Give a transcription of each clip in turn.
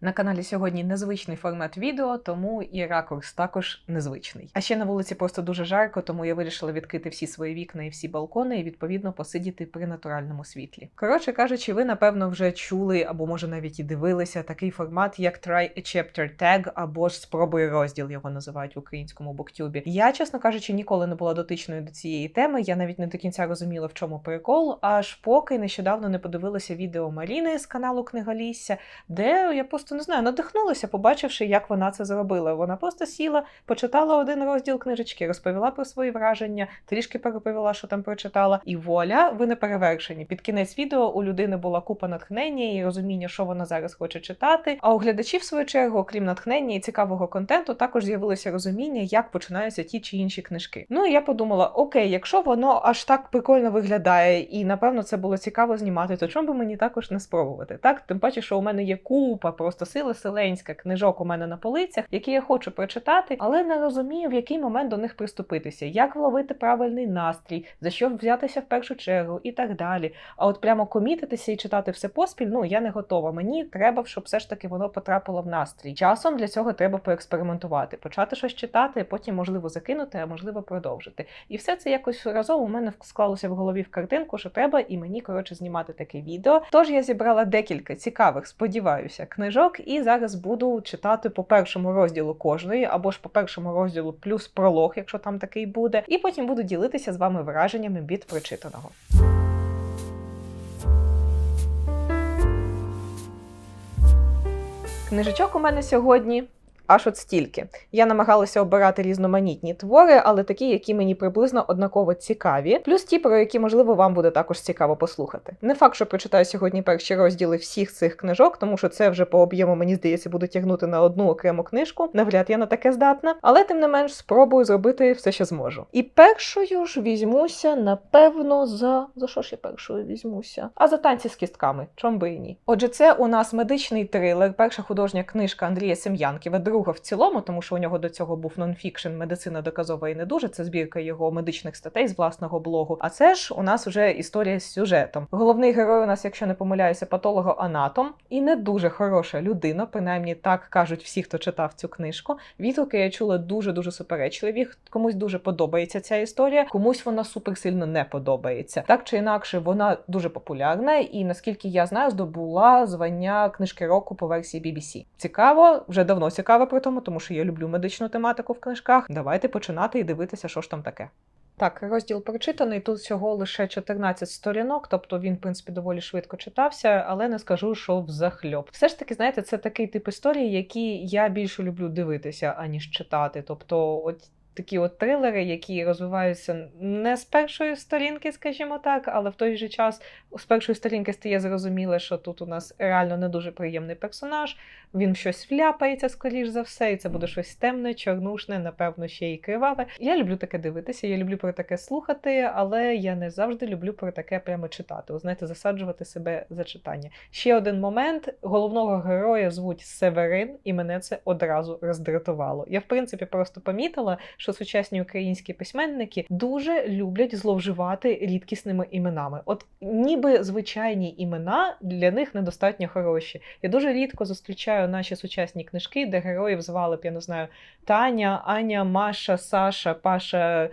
На каналі сьогодні незвичний формат відео, тому і ракурс також незвичний. А ще на вулиці просто дуже жарко, тому я вирішила відкрити всі свої вікна і всі балкони і відповідно посидіти при натуральному світлі. Коротше кажучи, ви напевно вже чули або може навіть і дивилися такий формат, як Try a Chapter Tag, або ж спробуй розділ його називають в українському буктюбі. Я, чесно кажучи, ніколи не була дотичною до цієї теми. Я навіть не до кінця розуміла, в чому прикол, аж поки нещодавно не подивилася відео Маріни з каналу Книголісся, де я просто не знаю, надихнулася, побачивши, як вона це зробила. Вона просто сіла, почитала один розділ книжечки, розповіла про свої враження, трішки переповіла, що там прочитала, і вуаля, ви не перевершені. Під кінець відео у людини була купа натхнення і розуміння, що вона зараз хоче читати. А у глядачів, в свою чергу, окрім натхнення і цікавого контенту, також з'явилося розуміння, як починаються ті чи інші книжки. Ну і я подумала: окей, якщо воно аж так прикольно виглядає, і напевно це було цікаво знімати, то чому би мені також не спробувати? Так, тим паче, що у мене є купа, просто сила селенська книжок у мене на полицях, які я хочу прочитати, але не розумію, в який момент до них приступитися, як вловити правильний настрій, за що взятися в першу чергу і так далі. А от прямо комітитися і читати все поспіль, ну я не готова. Мені треба, щоб все ж таки воно потрапило в настрій. Часом для цього треба поекспериментувати, почати щось читати, потім можливо закинути, а можливо продовжити. І все це якось разом у мене склалося в голові в картинку, що треба і мені коротше знімати таке відео. Тож я зібрала декілька цікавих, сподіваюся, книжок, і зараз буду читати по першому розділу кожної, або ж по першому розділу плюс пролог, якщо там такий буде, і потім буду ділитися з вами враженнями від прочитаного. Книжечок у мене сьогодні. Аж от стільки. Я намагалася обирати різноманітні твори, але такі, які мені приблизно однаково цікаві, плюс ті, про які, можливо, вам буде також цікаво послухати. Не факт, що прочитаю сьогодні перші розділи всіх цих книжок, тому що це вже по об'єму, мені здається, буде тягнути на одну окрему книжку. Навряд я на таке здатна, але тим не менш спробую зробити все, що зможу. І першою ж візьмуся, напевно, за за що ж я першою візьмуся? А за танці з кістками, чом би і ні. Отже, це у нас медичний трилер, перша художня книжка Андрія Сем'янківа друга в цілому, тому що у нього до цього був нонфікшн, медицина доказова і не дуже. Це збірка його медичних статей з власного блогу. А це ж у нас вже історія з сюжетом. Головний герой у нас, якщо не помиляюся, патологоанатом і не дуже хороша людина. Принаймні так кажуть всі, хто читав цю книжку. Відгуки я чула дуже дуже суперечливі. Комусь дуже подобається ця історія, комусь вона суперсильно не подобається. Так чи інакше, вона дуже популярна, і наскільки я знаю, здобула звання книжки року по версії BBC. Цікаво, вже давно цікаво про тому, тому що я люблю медичну тематику в книжках. Давайте починати і дивитися, що ж там таке. Так, розділ прочитаний. Тут всього лише 14 сторінок, тобто він, в принципі, доволі швидко читався, але не скажу, що взахльоп. Все ж таки, знаєте, це такий тип історії, які я більше люблю дивитися, аніж читати. Тобто, от такі от трилери, які розвиваються не з першої сторінки, скажімо так, але в той же час з першої сторінки стає зрозуміло, що тут у нас реально не дуже приємний персонаж. Він щось вляпається, скоріш за все, і це буде щось темне, чорнушне, напевно, ще й криваве. Я люблю таке дивитися, я люблю про таке слухати, але я не завжди люблю про таке прямо читати. Ви знаєте, засаджувати себе за читання. Ще один момент: головного героя звуть Северин, і мене це одразу роздратувало. Я, в принципі, просто помітила, що сучасні українські письменники дуже люблять зловживати рідкісними іменами. От ніби звичайні імена для них недостатньо хороші. Я дуже рідко зустрічаю наші сучасні книжки, де героїв звали б, я не знаю, Таня, Аня, Маша, Саша, Паша.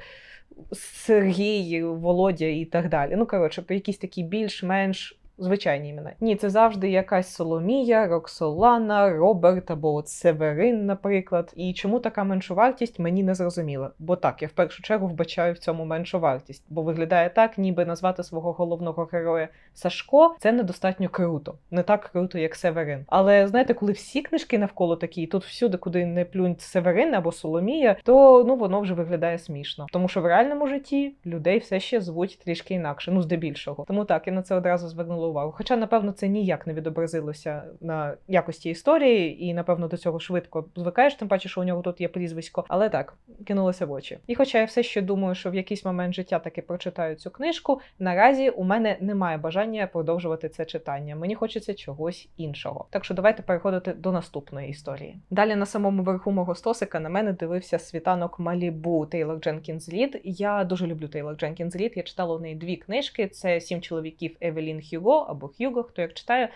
Сергій, Володя і так далі. Ну, коротше, якісь такі більш-менш звичайні імена. Ні, це завжди якась Соломія, Роксолана, Роберт або от Северин, наприклад. І чому така меншу вартість, мені не зрозуміло. Бо так, я в першу чергу вбачаю в цьому меншу вартість, бо виглядає так, ніби назвати свого головного героя Сашко це недостатньо круто, не так круто, як Северин. Але знаєте, коли всі книжки навколо такі, тут всюди, куди не плюнь Северин або Соломія, то ну воно вже виглядає смішно. Тому що в реальному житті людей все ще звуть трішки інакше, ну здебільшого. Тому так, я на це одразу звернула увагу. Хоча, напевно, це ніяк не відобразилося на якості історії, і напевно до цього швидко звикаєш, тим паче, що у нього тут є прізвисько. Але так кинулося в очі. І хоча я все ще думаю, що в якийсь момент життя таки прочитаю цю книжку, наразі у мене немає бажання продовжувати це читання. Мені хочеться чогось іншого. Так що давайте переходити до наступної історії. Далі на самому верху мого стосика на мене дивився світанок Малібу Тейлор Дженкінс Лід. Я дуже люблю Тейлор Дженкінс Лід. Я читала у неї дві книжки: це сім чоловіків Евелін Хюго або Х'юго, хто як читає.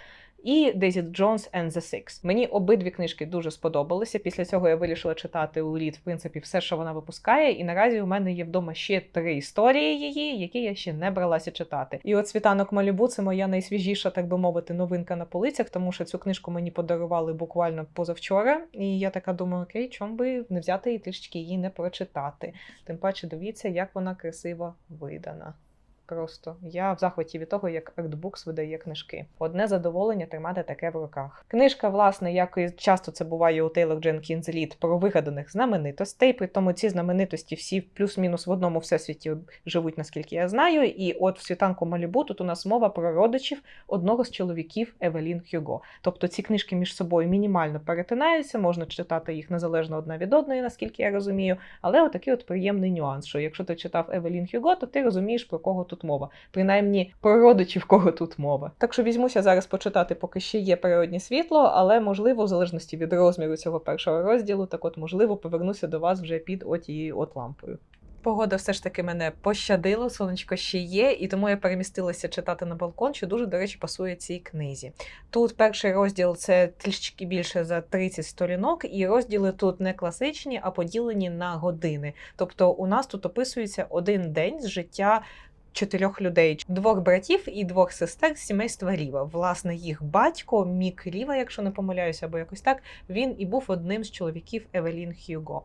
і Daisy Jones and the Six. Мені обидві книжки дуже сподобалися. Після цього я вирішила читати у літ, в принципі, все, що вона випускає. І наразі у мене є вдома ще три історії її, які я ще не бралася читати. І от світанок Малібу це моя найсвіжіша, так би мовити, новинка на полицях, тому що цю книжку мені подарували буквально позавчора. І я така думаю, окей, чом би не взяти і трішки її не прочитати. Тим паче, дивіться, як вона красиво видана. Просто я в захваті від того, як Artbooks видає книжки. Одне задоволення тримати таке в руках. Книжка, власне, як і часто це буває у Тейлор Дженкінс Лід, про вигаданих знаменитостей. При тому ці знаменитості всі плюс-мінус в одному всесвіті живуть, наскільки я знаю. І от в світанку Малібу тут у нас мова про родичів одного з чоловіків Евелін Хюго. Тобто ці книжки між собою мінімально перетинаються, можна читати їх незалежно одна від одної, наскільки я розумію. Але отакий от приємний нюанс, що якщо ти читав Евелін Хюго, то ти розумієш, про кого тут мова. Принаймні про родичів, кого тут мова. Так що візьмуся зараз почитати, поки ще є природнє світло, але можливо, в залежності від розміру цього першого розділу, так от можливо повернуся до вас вже під отією от лампою. Погода все ж таки мене пощадила, сонечко ще є, і тому я перемістилася читати на балкон, що дуже, до речі, пасує цій книзі. Тут перший розділ це трішки більше за 30 сторінок, і розділи тут не класичні, а поділені на години. Тобто у нас тут описується один день з життя. Чотирьох людей, двох братів і двох сестер з сімейства Ріва. Власне, їх батько Мік Ріва, якщо не помиляюся, або якось так, він і був одним з чоловіків Евелін Хьюго.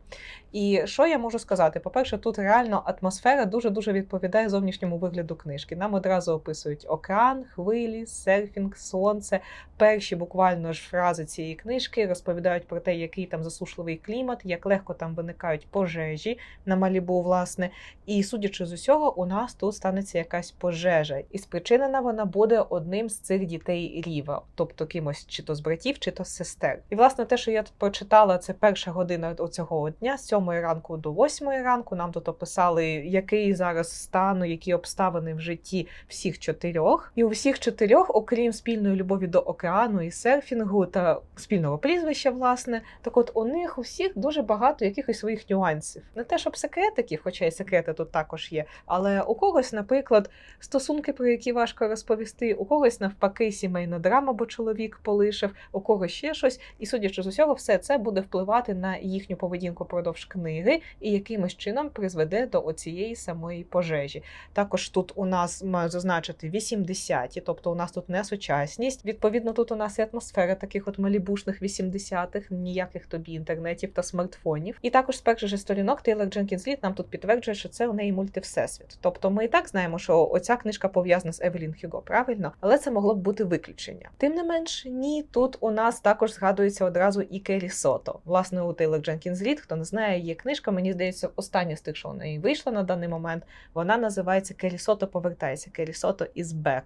І що я можу сказати? По-перше, тут реально атмосфера дуже дуже відповідає зовнішньому вигляду книжки. Нам одразу описують океан, хвилі, серфінг, сонце. Перші буквально ж фрази цієї книжки розповідають про те, який там засушливий клімат, як легко там виникають пожежі на Малібу, власне. І судячи з усього, у нас тут станеться якась пожежа, і спричинена вона буде одним з цих дітей Ріва, тобто кимось чи то з братів, чи то з сестер. І власне те, що я тут прочитала, це перша година цього дня, з 7 ранку до 8 ранку. Нам тут описали, який зараз стан, які обставини в житті всіх чотирьох. І у всіх чотирьох, окрім спільної любові до океану і серфінгу та спільного прізвища, власне, так от у них у всіх дуже багато якихось своїх нюансів. Не те, щоб секретиків, хоча й секрети тут також є, але у когось, наприклад, стосунки, про які важко розповісти, у когось навпаки сімейна драма, бо чоловік полишив, у когось ще щось. І судячи з усього, все це буде впливати на їхню поведінку продовж книги і якимось чином призведе до оцієї самої пожежі. Також тут у нас маю зазначити 80-ті, тобто у нас тут не сучасність. Відповідно, тут у нас і атмосфера таких от малібушних 80-х, ніяких тобі інтернетів та смартфонів. І також з перших же сторінок Тейлор Дженкінс Літ нам тут підтверджує, що це у неї мультивсесвіт. Тобто ми і так знаємо, що оця книжка пов'язана з Евелін Хюго, правильно, але це могло б бути виключення. Тим не менш, ні, тут у нас також згадується одразу і Керрі Сото. Власне, у Тейлор Дженкінс Літ, хто не знає, є книжка, мені здається, остання з тих, що у неї вийшла на даний момент. Вона називається Керрі Сото повертається. Керрі Сото is back.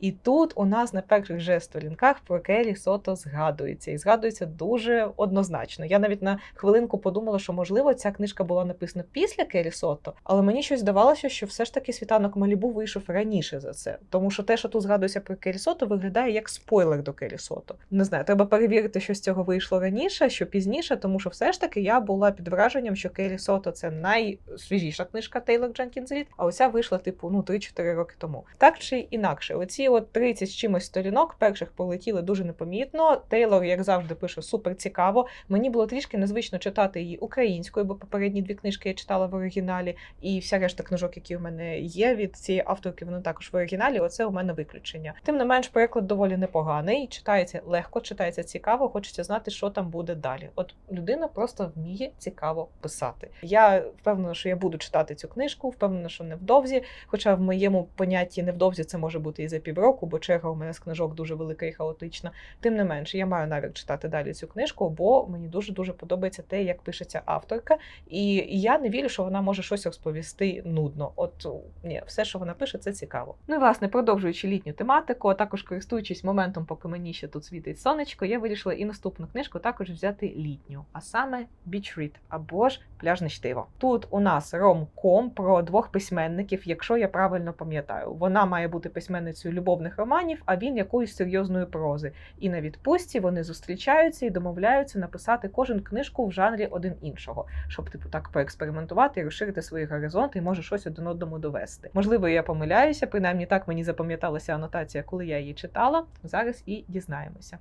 І тут у нас на перших же сторінках про Керрі Сото згадується. І згадується дуже однозначно. Я навіть на хвилинку подумала, що можливо ця книжка була написана після Керрі Сото, але мені щось здавалося, що все ж таки світанок Малібу вийшов раніше за це. Тому що те, що тут згадується про Керрі Сото, виглядає як спойлер до Керрі Сото. Не знаю, треба перевірити, що з цього вийшло раніше, що пізніше, тому що все ж таки я була під враженням, що Керрі Сото це найсвіжіша книжка Тейлор Дженкінс Рід, а оця вийшла типу ну 3-4 роки тому. Так чи інакше, оці от 30 з чимось сторінок перших полетіли дуже непомітно. Тейлор, як завжди, пише супер цікаво. Мені було трішки незвично читати її українською, бо попередні дві книжки я читала в оригіналі, і вся решта книжок, які у мене є від цієї авторки, вони також в оригіналі. Оце у мене виключення. Тим не менш, переклад доволі непоганий. Читається легко, читається цікаво. Хочеться знати, що там буде далі. От людина просто вміє цікаво писати. Я впевнена, що я буду читати цю книжку, впевнена, що невдовзі. Хоча в моєму понятті невдовзі це може бути і за півроку, бо черга у мене з книжок дуже велика і хаотична. Тим не менше, я маю навіть читати далі цю книжку, бо мені дуже дуже подобається те, як пишеться авторка, і я не вірю, що вона може щось розповісти нудно. От ні, все, що вона пише, це цікаво. Ну і власне, продовжуючи літню тематику, а також користуючись моментом, поки мені ще тут світить сонечко, я вирішила і наступну книжку також взяти літню, а саме Beach Read або ж пляжне чтиво. Тут у нас ромком про двох письменників, якщо я правильно пам'ятаю. Вона має бути письменницею любовних романів, а він якоюсь серйозної прози. І на відпустці вони зустрічаються і домовляються написати кожен книжку в жанрі один іншого, щоб типу так поекспериментувати і розширити свої горизонти, і може щось один одному довести. Можливо, я помиляюся, принаймні так мені запам'яталася анотація, коли я її читала. Зараз і дізнаємося.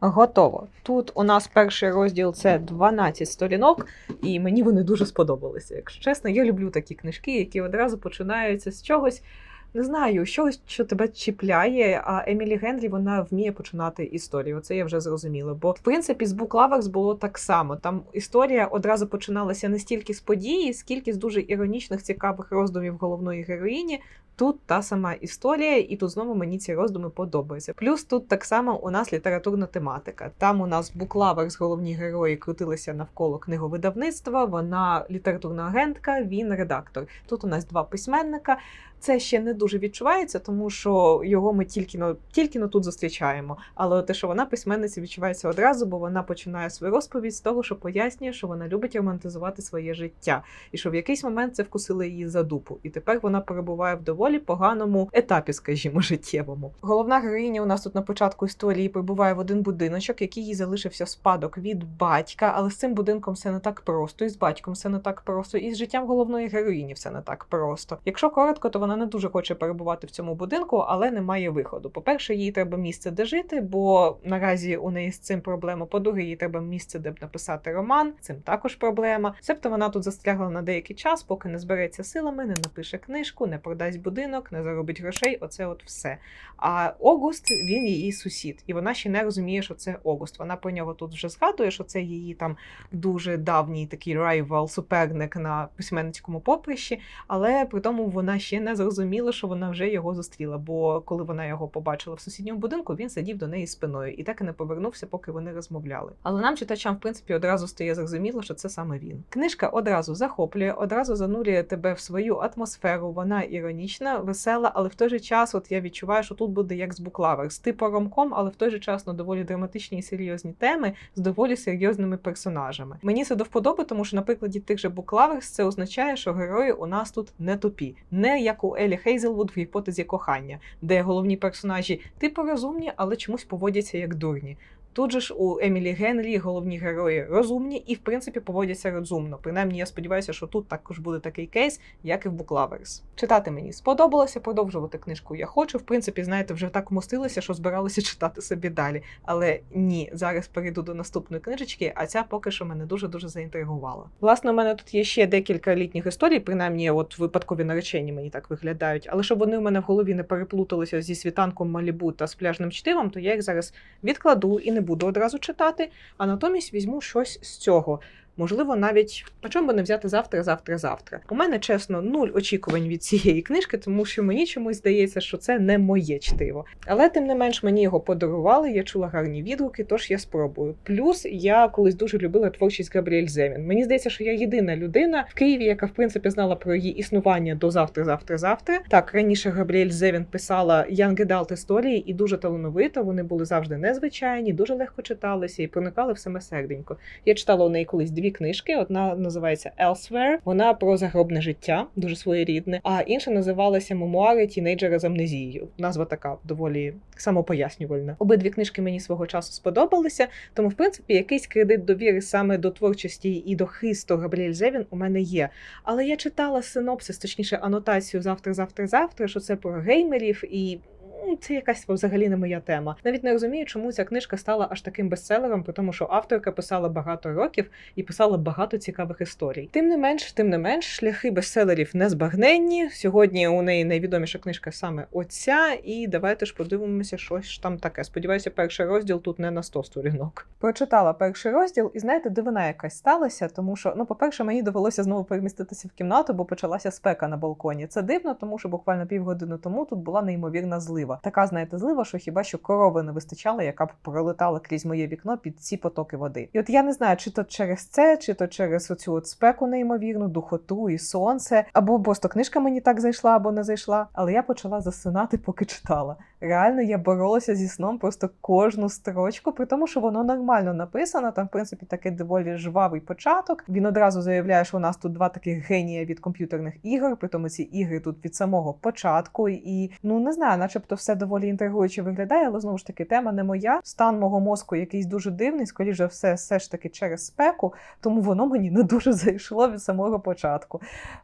Готово. Тут у нас перший розділ це 12 сторінок, і мені вони дуже сподобалися. Якщо чесно, я люблю такі книжки, які одразу починаються з чогось. Не знаю, щось, що тебе чіпляє. А Емілі Генрі вона вміє починати історію. Це я вже зрозуміла. Бо в принципі з Lovers було так само. Там історія одразу починалася не стільки з події, скільки з дуже іронічних цікавих роздумів головної героїні. Тут та сама історія, і тут знову мені ці роздуми подобаються. Плюс тут так само у нас літературна тематика. Там у нас буклавер з головні герої крутилися навколо книговидавництва. Вона літературна агентка, він редактор. Тут у нас два письменника. Це ще не дуже відчувається, тому що його ми тільки но тільки но тут зустрічаємо. Але те, що вона письменниця, відчувається одразу, бо вона починає свою розповідь з того, що пояснює, що вона любить романтизувати своє життя, і що в якийсь момент це вкусило її за дупу. І тепер вона перебуває в доволі поганому етапі, скажімо, життєвому. Головна героїня у нас тут на початку історії прибуває в один будиночок, який їй залишився спадок від батька, але з цим будинком все не так просто, і з батьком все не так просто, і з життям головної героїні все не так просто. Якщо коротко, то вона не дуже хоче перебувати в цьому будинку, але не має виходу. По-перше, їй треба місце, де жити, бо наразі у неї з цим проблема. По-друге, їй треба місце, де б написати роман. Цим також проблема. Себто вона тут застрягла на деякий час, поки не збереться силами, не напише книжку, не продасть будинок, не заробить грошей. Оце от все. А Огуст він її сусід, і вона ще не розуміє, що це Огуст. Вона про нього тут вже згадує, що це її там дуже давній такий райвал, суперник на письменницькому поприщі, але при тому вона ще не зрозуміла, що вона вже його зустріла. Бо коли вона його побачила в сусідньому будинку, він сидів до неї спиною і так і не повернувся, поки вони розмовляли. Але нам, читачам, в принципі, одразу стає зрозуміло, що це саме він. Книжка одразу захоплює, одразу занурює тебе в свою атмосферу. Вона іронічна, весела, але в той же час, от я відчуваю, що тут буде як з буклавер, з типу ромком, але в той же час на доволі драматичні і серйозні теми з доволі серйозними персонажами. Мені це до вподоби, тому що на прикладі тих же буклаверс це означає, що герої у нас тут не тупі, не як у Елі Хейзелвуд в гіпотезі кохання, де головні персонажі типу розумні, але чомусь поводяться як дурні. Тут же ж у Емілі Генрі головні герої розумні і, в принципі, поводяться розумно. Принаймні, я сподіваюся, що тут також буде такий кейс, як і в Lovers. Читати мені сподобалося, продовжувати книжку я хочу. В принципі, знаєте, вже так вмостилася, що збиралася читати собі далі. Але ні, зараз перейду до наступної книжечки, а ця поки що мене дуже дуже заінтригувала. Власне, у мене тут є ще декілька літніх історій, принаймні, от випадкові наречені мені так виглядають. Але щоб вони у мене в голові не переплуталися зі світанком Малібу та з пляжним чтивом, то я їх зараз відкладу і не буду одразу читати, а натомість візьму щось з цього. Можливо, навіть а чому би не взяти завтра, завтра, завтра. У мене чесно нуль очікувань від цієї книжки, тому що мені чомусь здається, що це не моє чтиво. Але тим не менш мені його подарували. Я чула гарні відгуки, тож я спробую. Плюс я колись дуже любила творчість Габріель Земін. Мені здається, що я єдина людина в Києві, яка в принципі знала про її існування до завтра, завтра, завтра. Так раніше Габріель Зевін писала Adult історії і дуже талановито. Вони були завжди незвичайні, дуже легко читалися і проникали в саме серденько. Я читала у неї колись дві книжки. Одна називається Elsewhere, вона про загробне життя, дуже своєрідне. А інша називалася Мемуари тінейджера з амнезією. Назва така доволі самопояснювальна. Обидві книжки мені свого часу сподобалися. Тому, в принципі, якийсь кредит довіри саме до творчості і до хисту Габріель Зевін у мене є. Але я читала синопсис, точніше, анотацію завтра, завтра, завтра, що це про геймерів і. Ну, Це якась взагалі не моя тема. Навіть не розумію, чому ця книжка стала аж таким бестселером, тому, що авторка писала багато років і писала багато цікавих історій. Тим не менш, тим не менш, шляхи бестселерів не збагненні. Сьогодні у неї найвідоміша книжка саме оця. І давайте ж подивимося, що ж там таке. Сподіваюся, перший розділ тут не на 100 сторінок. Прочитала перший розділ, і знаєте, дивина якась сталася, тому що, ну, по-перше, мені довелося знову переміститися в кімнату, бо почалася спека на балконі. Це дивно, тому що буквально півгодини тому тут була неймовірна злива. Така, знаєте, злива, що хіба що корови не вистачало, яка б пролетала крізь моє вікно під ці потоки води. І от я не знаю, чи то через це, чи то через оцю от спеку неймовірну, духоту і сонце, або просто книжка мені так зайшла або не зайшла. Але я почала засинати, поки читала. Реально, я боролася зі сном просто кожну строчку, при тому, що воно нормально написано. Там, в принципі, такий доволі жвавий початок. Він одразу заявляє, що у нас тут два таких генія від комп'ютерних ігор. При тому ці ігри тут від самого початку. І ну не знаю, начебто все доволі інтригуюче виглядає, але знову ж таки тема не моя. Стан мого мозку якийсь дуже дивний, скоріше все, все ж таки через спеку, тому воно мені не дуже зайшло від самого початку.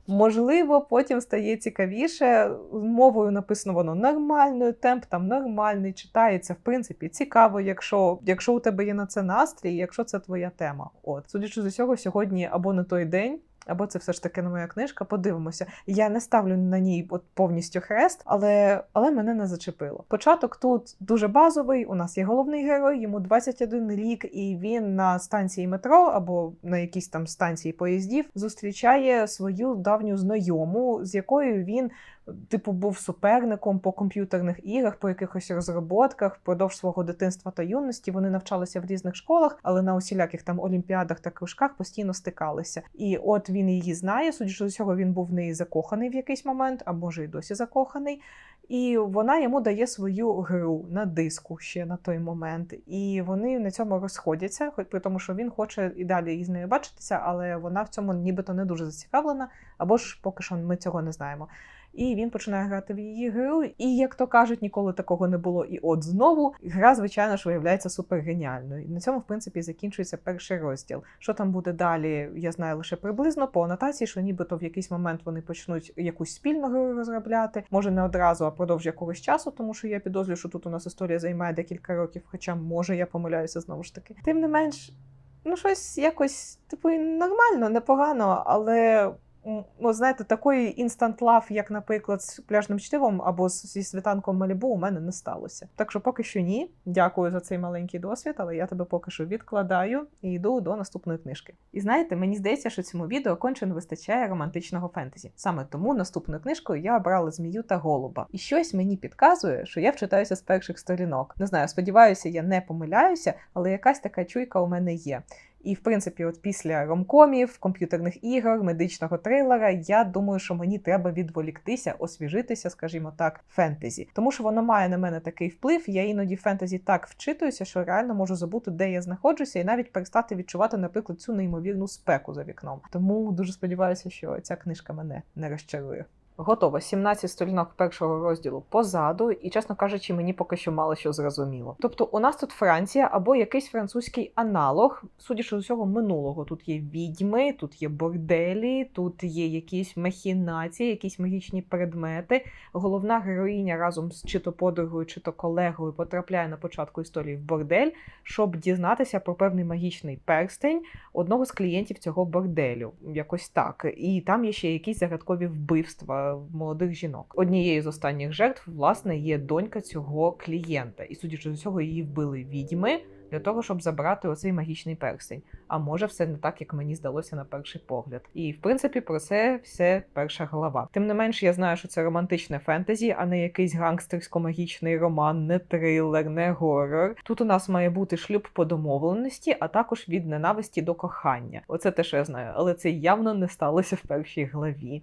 Можливо, потім стає цікавіше. Мовою написано воно нормальною, темп там нормальний, читається, в принципі, цікаво, якщо, якщо у тебе є на це настрій, якщо це твоя тема. От, судячи з усього, сьогодні або не той день. Або це все ж таки не моя книжка, подивимося. Я не ставлю на ній от повністю хрест, але але мене не зачепило. Початок тут дуже базовий. У нас є головний герой, йому 21 рік, і він на станції метро або на якійсь там станції поїздів зустрічає свою давню знайому, з якою він. Типу, був суперником по комп'ютерних іграх, по якихось розроботках впродовж свого дитинства та юності. Вони навчалися в різних школах, але на усіляких там олімпіадах та кружках постійно стикалися. І от він її знає. Судячи з усього, він був в неї закоханий в якийсь момент, а може й досі закоханий. І вона йому дає свою гру на диску ще на той момент. І вони на цьому розходяться, хоч при тому, що він хоче і далі із нею бачитися, але вона в цьому нібито не дуже зацікавлена, або ж поки що ми цього не знаємо. І він починає грати в її гру. І, як то кажуть, ніколи такого не було. І от знову гра, звичайно ж, виявляється супергеніальною. На цьому, в принципі, закінчується перший розділ. Що там буде далі, я знаю лише приблизно по анотації, що нібито в якийсь момент вони почнуть якусь спільну гру розробляти. Може не одразу, а продовж якогось часу, тому що я підозрюю, що тут у нас історія займає декілька років, хоча може я помиляюся знову ж таки. Тим не менш. Ну, щось якось, типу, нормально, непогано, але ну, знаєте, такої інстант лав, як, наприклад, з пляжним чтивом або зі світанком Малібу, у мене не сталося. Так що поки що ні. Дякую за цей маленький досвід, але я тебе поки що відкладаю і йду до наступної книжки. І знаєте, мені здається, що цьому відео конче не вистачає романтичного фентезі. Саме тому наступною книжкою я обрала змію та голуба. І щось мені підказує, що я вчитаюся з перших сторінок. Не знаю, сподіваюся, я не помиляюся, але якась така чуйка у мене є. І, в принципі, от після ромкомів, комп'ютерних ігор, медичного трилера, я думаю, що мені треба відволіктися, освіжитися, скажімо так, фентезі. Тому що воно має на мене такий вплив. Я іноді фентезі так вчитуюся, що реально можу забути, де я знаходжуся, і навіть перестати відчувати, наприклад, цю неймовірну спеку за вікном. Тому дуже сподіваюся, що ця книжка мене не розчарує. Готово 17 сторінок першого розділу позаду, і, чесно кажучи, мені поки що мало що зрозуміло. Тобто, у нас тут Франція або якийсь французький аналог, судячи з усього минулого. Тут є відьми, тут є борделі, тут є якісь махінації, якісь магічні предмети. Головна героїня разом з чи то подругою, чи то колегою потрапляє на початку історії в бордель, щоб дізнатися про певний магічний перстень одного з клієнтів цього борделю. Якось так. І там є ще якісь загадкові вбивства молодих жінок. Однією з останніх жертв, власне, є донька цього клієнта, і судячи з усього, її вбили відьми для того, щоб забрати оцей магічний перстень. А може, все не так, як мені здалося на перший погляд. І в принципі про це все перша глава. Тим не менш, я знаю, що це романтичне фентезі, а не якийсь гангстерсько-магічний роман, не трилер, не горор. Тут у нас має бути шлюб по домовленості, а також від ненависті до кохання. Оце те, що я знаю, але це явно не сталося в першій главі.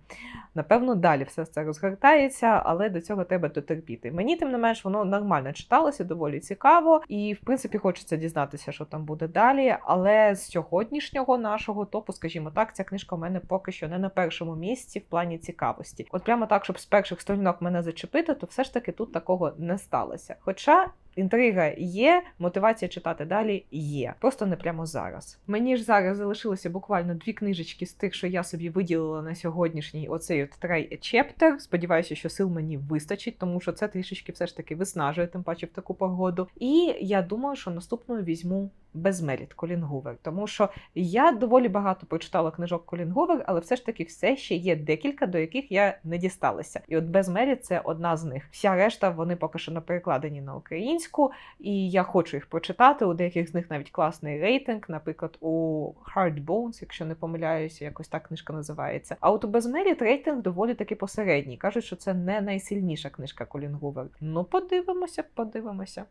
Напевно, далі все це розгортається, але до цього треба дотерпіти. Мені тим не менш воно нормально читалося, доволі цікаво, і в принципі хочеться дізнатися, що там буде далі. Але з сьогоднішнього нашого топу, скажімо так, ця книжка у мене поки що не на першому місці в плані цікавості. От прямо так, щоб з перших сторінок мене зачепити, то все ж таки тут такого не сталося. Хоча. Інтрига є, мотивація читати далі є. Просто не прямо зараз. Мені ж зараз залишилося буквально дві книжечки з тих, що я собі виділила на сьогоднішній оцей от a Chapter. Сподіваюся, що сил мені вистачить, тому що це трішечки все ж таки виснажує, тим паче в таку погоду. І я думаю, що наступною візьму Безмеріт Колін Гувер, тому що я доволі багато прочитала книжок Колін Гувер, але все ж таки все ще є декілька, до яких я не дісталася. І от Безмеріт це одна з них. Вся решта вони поки що не перекладені на українську, і я хочу їх прочитати. У деяких з них навіть класний рейтинг, наприклад, у Hard Bones, якщо не помиляюся, якось так книжка називається. А от у Безмеріт рейтинг доволі таки посередній. Кажуть, що це не найсильніша книжка Колін Гувер. Ну, подивимося, подивимося.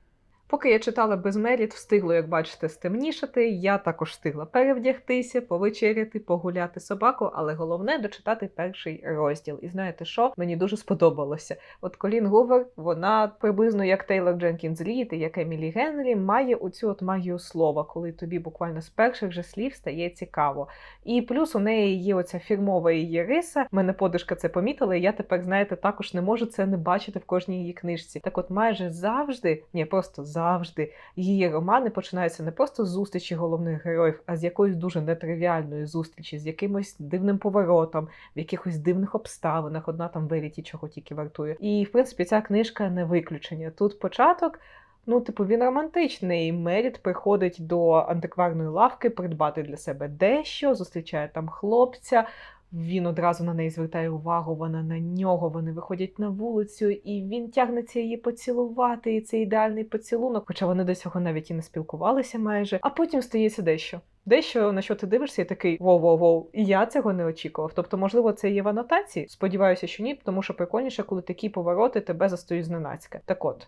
Поки я читала без меріт, встигло, як бачите, стемнішати. Я також встигла перевдягтися, повечеряти, погуляти собаку, але головне дочитати перший розділ. І знаєте що? Мені дуже сподобалося. От Колін Гувер, вона приблизно як Тейлор Дженкінс Літ і як Емілі Генрі, має оцю от магію слова, коли тобі буквально з перших же слів стає цікаво. І плюс у неї є оця фірмова її риса. Мене подушка це помітила, і я тепер, знаєте, також не можу це не бачити в кожній її книжці. Так от майже завжди, ні, просто завжди, її романи починаються не просто з зустрічі головних героїв, а з якоїсь дуже нетривіальної зустрічі, з якимось дивним поворотом, в якихось дивних обставинах. Одна там Веріті чого тільки вартує. І в принципі ця книжка не виключення. Тут початок. Ну, типу, він романтичний. Меріт приходить до антикварної лавки придбати для себе дещо, зустрічає там хлопця. Він одразу на неї звертає увагу, вона на нього. Вони виходять на вулицю, і він тягнеться її поцілувати. І це ідеальний поцілунок, хоча вони до цього навіть і не спілкувалися майже. А потім стається дещо. Дещо на що ти дивишся, і такий воу-воу-воу, і я цього не очікував. Тобто, можливо, це є в анотації. Сподіваюся, що ні, тому що прикольніше, коли такі повороти тебе застають зненацька. Так от.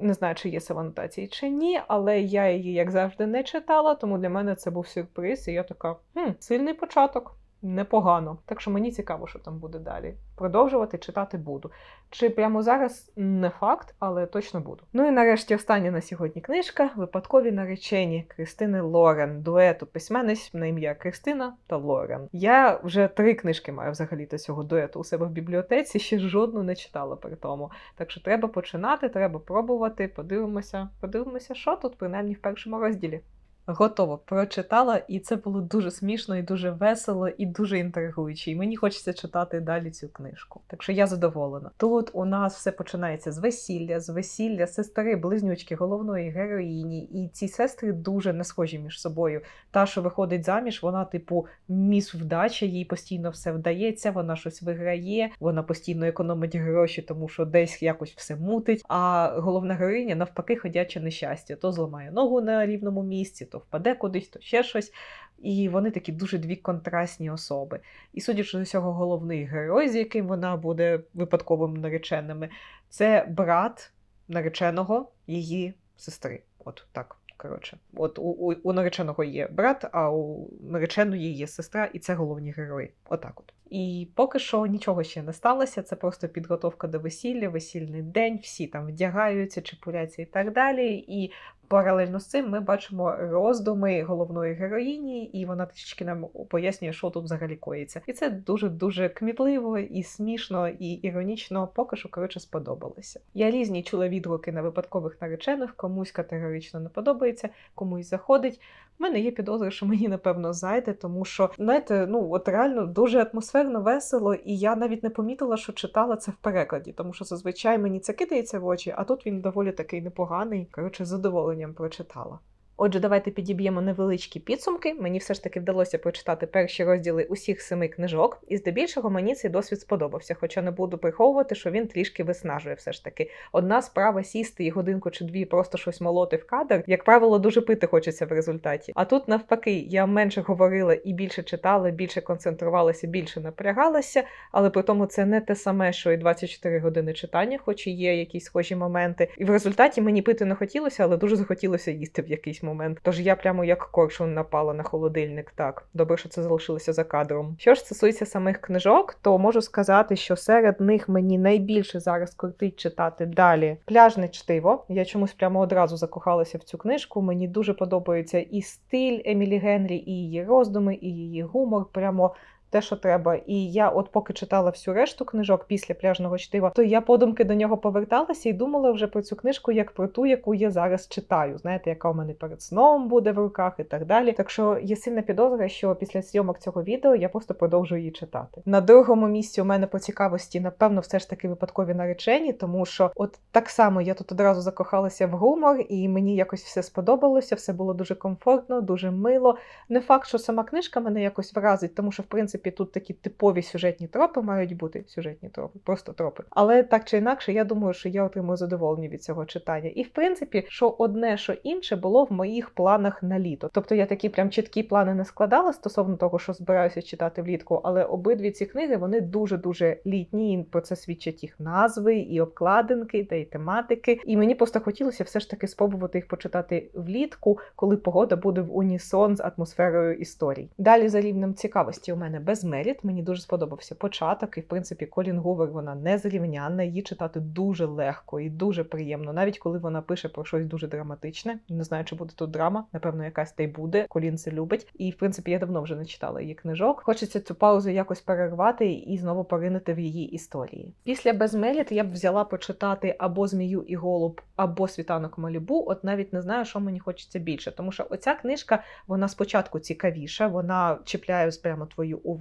Не знаю, чи є це в анотації чи ні, але я її, як завжди, не читала, тому для мене це був сюрприз, і я така хм, сильний початок, непогано. Так що мені цікаво, що там буде далі. Продовжувати читати буду. Чи прямо зараз не факт, але точно буду. Ну і нарешті остання на сьогодні книжка Випадкові наречені Кристини Лорен, дуету письменниць на ім'я Кристина та Лорен. Я вже три книжки маю взагалі до цього дуету у себе в бібліотеці, ще жодну не читала при тому. Так що треба починати, треба пробувати. Подивимося, подивимося, що тут принаймні в першому розділі. Готово, прочитала, і це було дуже смішно, і дуже весело, і дуже інтригуюче. І мені хочеться читати далі цю книжку. Так що я задоволена. Тут у нас все починається з весілля, з весілля сестри, близнючки головної героїні. І ці сестри дуже не схожі між собою. Та, що виходить заміж, вона, типу, міс вдача, їй постійно все вдається, вона щось виграє, вона постійно економить гроші, тому що десь якось все мутить. А головна героїня, навпаки, ходяче нещастя. То зламає ногу на рівному місці то впаде кудись, то ще щось. І вони такі дуже дві контрастні особи. І судячи з усього, головний герой, з яким вона буде випадковим нареченими, це брат нареченого її сестри. От так. Коротше, от у, у, у нареченого є брат, а у нареченої є сестра, і це головні герої. Отак от. І поки що нічого ще не сталося. Це просто підготовка до весілля, весільний день, всі там вдягаються, чепуряться і так далі. І паралельно з цим ми бачимо роздуми головної героїні, і вона трішки нам пояснює, що тут взагалі коїться. І це дуже дуже кмітливо і смішно, і іронічно. Поки що коротше сподобалося. Я різні чула відгуки на випадкових наречених, комусь категорично не подобається, комусь заходить. У мене є підозри, що мені напевно зайде, тому що знаєте, ну от реально дуже атмосферно, весело, і я навіть не помітила, що читала це в перекладі, тому що зазвичай мені це кидається в очі, а тут він доволі такий непоганий. Коротше, задоволенням прочитала. Отже, давайте підіб'ємо невеличкі підсумки. Мені все ж таки вдалося прочитати перші розділи усіх семи книжок, і здебільшого мені цей досвід сподобався, хоча не буду приховувати, що він трішки виснажує все ж таки. Одна справа сісти і годинку чи дві просто щось молоти в кадр, як правило, дуже пити хочеться в результаті. А тут навпаки, я менше говорила і більше читала, більше концентрувалася, більше напрягалася, але при тому це не те саме, що і 24 години читання, хоч і є якісь схожі моменти. І в результаті мені пити не хотілося, але дуже захотілося їсти в якийсь момент. Тож я прямо як коршун напала на холодильник. Так, добре, що це залишилося за кадром. Що ж стосується самих книжок, то можу сказати, що серед них мені найбільше зараз крутить читати далі пляжне чтиво. Я чомусь прямо одразу закохалася в цю книжку. Мені дуже подобається і стиль Емілі Генрі, і її роздуми, і її гумор. Прямо те, що треба. І я, от поки читала всю решту книжок після пляжного чтива, то я подумки до нього поверталася і думала вже про цю книжку як про ту, яку я зараз читаю. Знаєте, яка у мене перед сном буде в руках і так далі. Так що є сильна підозра, що після зйомок цього відео я просто продовжую її читати. На другому місці у мене по цікавості, напевно, все ж таки випадкові наречені, тому що от так само я тут одразу закохалася в гумор, і мені якось все сподобалося, все було дуже комфортно, дуже мило. Не факт, що сама книжка мене якось вразить, тому що в принципі принципі, тут такі типові сюжетні тропи мають бути. Сюжетні тропи, просто тропи. Але так чи інакше, я думаю, що я отримую задоволення від цього читання. І в принципі, що одне, що інше було в моїх планах на літо. Тобто я такі прям чіткі плани не складала стосовно того, що збираюся читати влітку, але обидві ці книги вони дуже дуже літні. і Про це свідчать їх назви, і обкладинки, та й тематики. І мені просто хотілося все ж таки спробувати їх почитати влітку, коли погода буде в унісон з атмосферою історій. Далі за рівнем цікавості у мене безмеріт. Мені дуже сподобався початок, і в принципі Колін Гувер вона незрівнянна. Її читати дуже легко і дуже приємно, навіть коли вона пише про щось дуже драматичне. Не знаю, чи буде тут драма. Напевно, якась та й буде. Колін це любить. І в принципі, я давно вже не читала її книжок. Хочеться цю паузу якось перервати і знову поринути в її історії. Після безмеріт я б взяла почитати або Змію і Голуб, або Світанок Малібу. От навіть не знаю, що мені хочеться більше, тому що оця книжка вона спочатку цікавіша, вона чіпляє прямо твою увагу,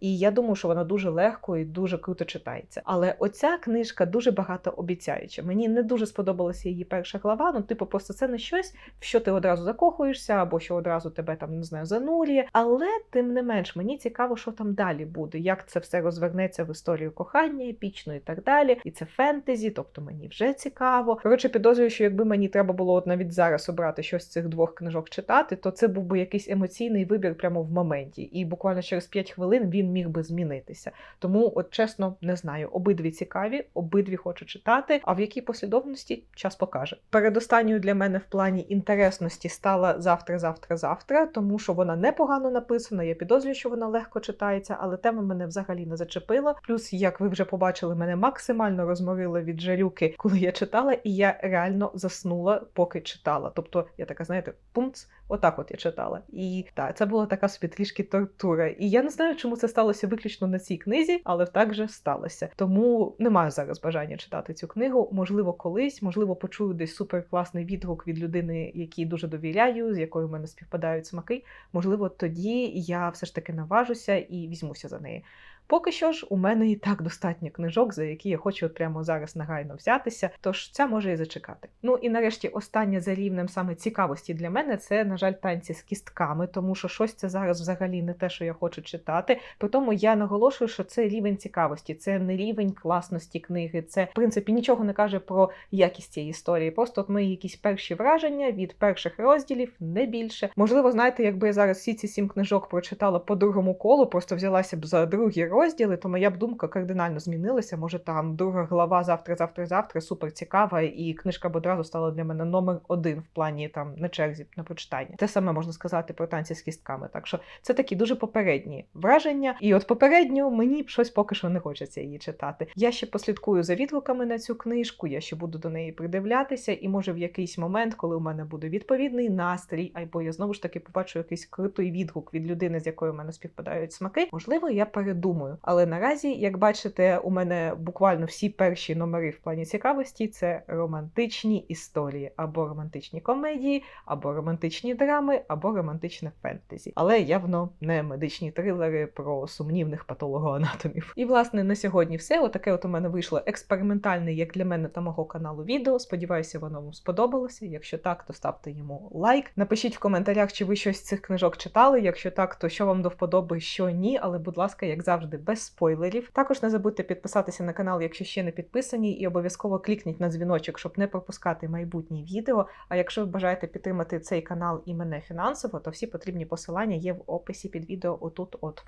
і я думаю, що вона дуже легко і дуже круто читається. Але оця книжка дуже багато обіцяюча. Мені не дуже сподобалася її перша глава. Ну, типу, просто це не щось, в що ти одразу закохуєшся, або що одразу тебе там не знаю занурює. Але тим не менш, мені цікаво, що там далі буде, як це все розвернеться в історію кохання, епічно і так далі. І це фентезі, тобто мені вже цікаво. Коротше, підозрюю, що якби мені треба було от навіть зараз обрати щось з цих двох книжок читати, то це був би якийсь емоційний вибір прямо в моменті. І буквально через 5 хвилин він міг би змінитися. Тому, от чесно, не знаю, обидві цікаві, обидві хочу читати. А в якій послідовності час покаже. Передостанньою для мене в плані інтересності стала завтра, завтра, завтра, тому що вона непогано написана. Я підозрюю, що вона легко читається, але тема мене взагалі не зачепила. Плюс, як ви вже побачили, мене максимально розморила від жалюки, коли я читала, і я реально заснула, поки читала. Тобто, я така, знаєте, пункт. Отак, от я читала, і так, це була така собі трішки тортура. І я не знаю, чому це сталося виключно на цій книзі, але так же сталося. Тому не маю зараз бажання читати цю книгу. Можливо, колись, можливо, почую десь суперкласний відгук від людини, якій дуже довіряю, з якою в мене співпадають смаки. Можливо, тоді я все ж таки наважуся і візьмуся за неї. Поки що ж, у мене і так достатньо книжок, за які я хочу от прямо зараз негайно взятися, тож ця може і зачекати. Ну і нарешті останнє за рівнем саме цікавості для мене це, на жаль, танці з кістками, тому що щось це зараз взагалі не те, що я хочу читати. При тому я наголошую, що це рівень цікавості, це не рівень класності книги. Це в принципі нічого не каже про якість цієї історії. Просто от мої якісь перші враження від перших розділів, не більше. Можливо, знаєте, якби я зараз всі ці сім книжок прочитала по другому колу, просто взялася б за другі розділи, розділи, то моя б думка кардинально змінилася. Може, там друга глава завтра, завтра, завтра супер цікава, і книжка б одразу стала для мене номер один в плані там на черзі на прочитання. Те саме можна сказати про танці з кістками. Так що це такі дуже попередні враження. І от попередньо мені щось поки що не хочеться її читати. Я ще послідкую за відгуками на цю книжку, я ще буду до неї придивлятися, і може в якийсь момент, коли у мене буде відповідний настрій, або я знову ж таки побачу якийсь крутий відгук від людини, з якою в мене співпадають смаки, можливо, я передумаю. Але наразі, як бачите, у мене буквально всі перші номери в плані цікавості це романтичні історії, або романтичні комедії, або романтичні драми, або романтичне фентезі. Але явно не медичні трилери про сумнівних патологоанатомів. І власне на сьогодні все. Отаке от у мене вийшло експериментальне, як для мене та мого каналу відео. Сподіваюся, воно вам сподобалося. Якщо так, то ставте йому лайк. Напишіть в коментарях, чи ви щось з цих книжок читали. Якщо так, то що вам до вподоби, що ні. Але, будь ласка, як завжди, без спойлерів. Також не забудьте підписатися на канал, якщо ще не підписані, і обов'язково клікніть на дзвіночок, щоб не пропускати майбутні відео. А якщо ви бажаєте підтримати цей канал і мене фінансово, то всі потрібні посилання є в описі під відео отут. От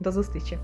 до зустрічі!